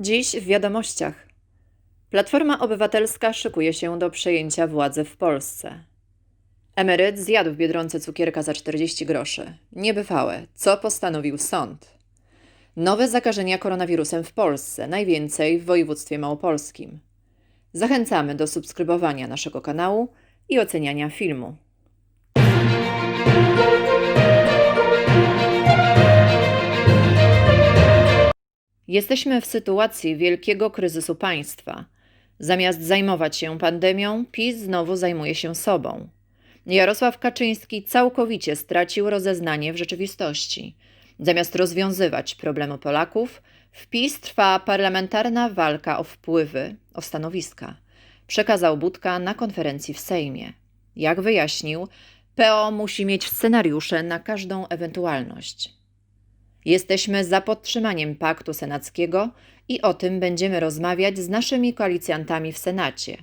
Dziś w wiadomościach. Platforma Obywatelska szykuje się do przejęcia władzy w Polsce. Emeryt zjadł w Biedronce cukierka za 40 groszy. Niebywałe. Co postanowił sąd? Nowe zakażenia koronawirusem w Polsce, najwięcej w województwie małopolskim. Zachęcamy do subskrybowania naszego kanału i oceniania filmu. Jesteśmy w sytuacji wielkiego kryzysu państwa. Zamiast zajmować się pandemią, PiS znowu zajmuje się sobą. Jarosław Kaczyński całkowicie stracił rozeznanie w rzeczywistości. Zamiast rozwiązywać problemy Polaków, w PiS trwa parlamentarna walka o wpływy, o stanowiska. Przekazał Budka na konferencji w Sejmie. Jak wyjaśnił, PO musi mieć scenariusze na każdą ewentualność. Jesteśmy za podtrzymaniem paktu senackiego i o tym będziemy rozmawiać z naszymi koalicjantami w Senacie.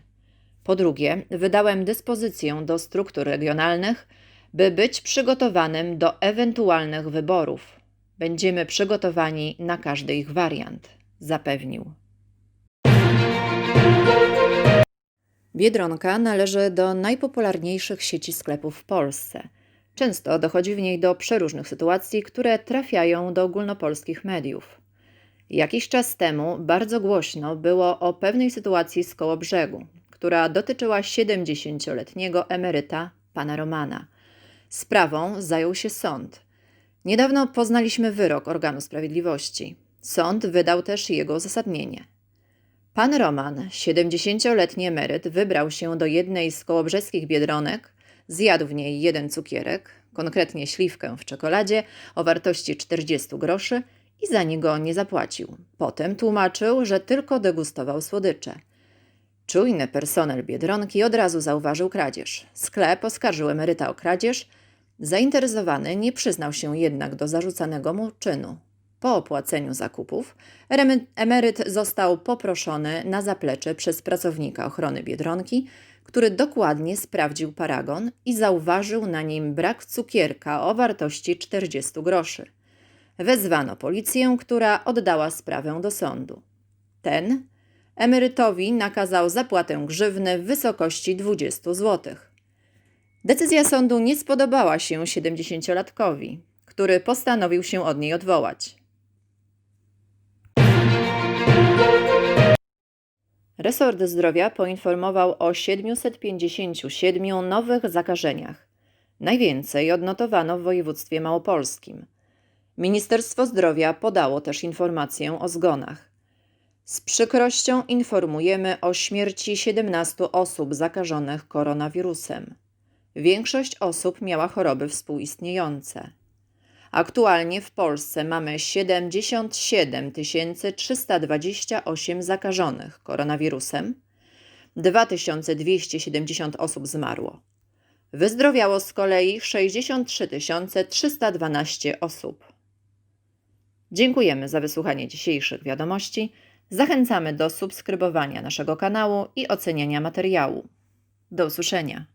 Po drugie, wydałem dyspozycję do struktur regionalnych, by być przygotowanym do ewentualnych wyborów. Będziemy przygotowani na każdy ich wariant, zapewnił. Biedronka należy do najpopularniejszych sieci sklepów w Polsce. Często dochodzi w niej do przeróżnych sytuacji, które trafiają do ogólnopolskich mediów. Jakiś czas temu bardzo głośno było o pewnej sytuacji z Kołobrzegu, która dotyczyła 70-letniego emeryta pana Romana. Sprawą zajął się sąd. Niedawno poznaliśmy wyrok organu sprawiedliwości. Sąd wydał też jego uzasadnienie. Pan Roman, 70-letni emeryt, wybrał się do jednej z kołobrzeskich biedronek, zjadł w niej jeden cukierek, konkretnie śliwkę w czekoladzie o wartości 40 groszy i za niego nie zapłacił. Potem tłumaczył, że tylko degustował słodycze. Czujny personel biedronki od razu zauważył kradzież. Sklep oskarżył emeryta o kradzież. Zainteresowany nie przyznał się jednak do zarzucanego mu czynu. Po opłaceniu zakupów emeryt został poproszony na zaplecze przez pracownika ochrony biedronki, który dokładnie sprawdził paragon i zauważył na nim brak cukierka o wartości 40 groszy. Wezwano policję, która oddała sprawę do sądu. Ten emerytowi nakazał zapłatę grzywny w wysokości 20 zł. Decyzja sądu nie spodobała się 70-latkowi, który postanowił się od niej odwołać. Resort Zdrowia poinformował o 757 nowych zakażeniach. Najwięcej odnotowano w województwie małopolskim. Ministerstwo Zdrowia podało też informację o zgonach. Z przykrością informujemy o śmierci 17 osób zakażonych koronawirusem. Większość osób miała choroby współistniejące. Aktualnie w Polsce mamy 77 328 zakażonych koronawirusem, 2270 osób zmarło. Wyzdrowiało z kolei 63 312 osób. Dziękujemy za wysłuchanie dzisiejszych wiadomości. Zachęcamy do subskrybowania naszego kanału i oceniania materiału. Do usłyszenia.